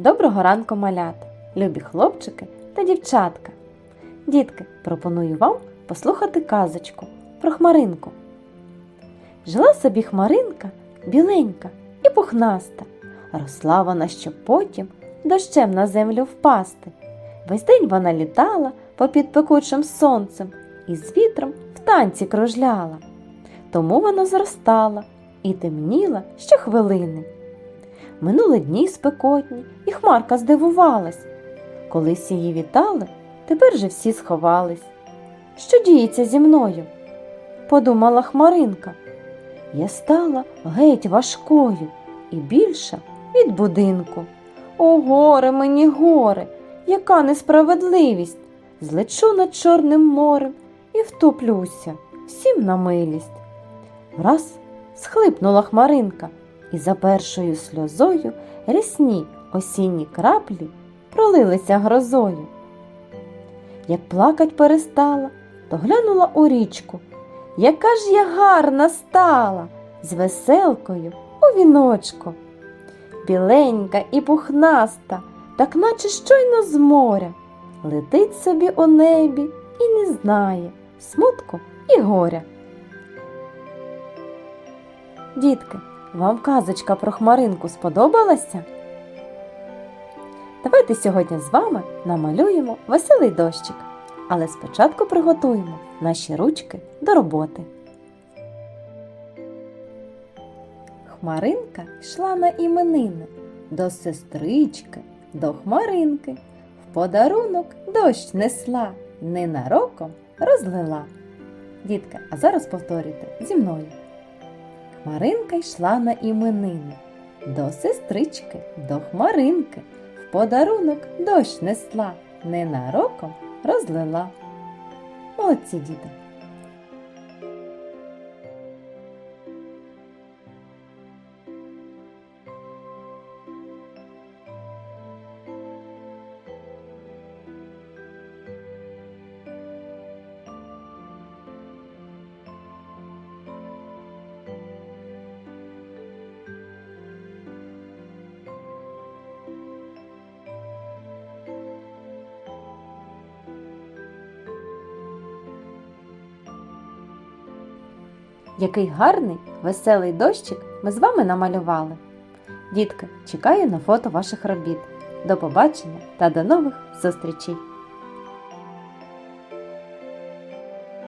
Доброго ранку, малята, любі хлопчики та дівчатка. Дітки, пропоную вам послухати казочку про хмаринку. Жила собі хмаринка біленька і пухнаста. Росла вона, щоб потім дощем на землю впасти. Весь день вона літала попід пекучим сонцем і з вітром в танці кружляла. Тому вона зростала і темніла щохвилини. Минули дні спекотні, і хмарка здивувалась. Колись її вітали, тепер же всі сховались. Що діється зі мною? подумала хмаринка. Я стала геть важкою і більша від будинку. О, горе мені, горе, яка несправедливість! Злечу над Чорним морем і втоплюся всім на милість. Враз схлипнула хмаринка, і за першою сльозою рясні осінні краплі пролилися грозою. Як плакать перестала, то глянула у річку. Яка ж я гарна стала з веселкою у віночку. Біленька і пухнаста, так наче щойно з моря, летить собі у небі і не знає смутку і горя. Дітки, вам казочка про хмаринку сподобалася? Давайте сьогодні з вами намалюємо веселий дощик, але спочатку приготуємо наші ручки до роботи. Хмаринка йшла на іменини до сестрички, до хмаринки. В подарунок дощ несла, ненароком розлила. Дітка, а зараз повторюйте зі мною. Хмаринка йшла на іменини до сестрички, до хмаринки. В подарунок дощ несла, ненароком розлила. Молодці діти! Який гарний, веселий дощик ми з вами намалювали. Дітки, чекаю на фото ваших робіт. До побачення та до нових зустрічей!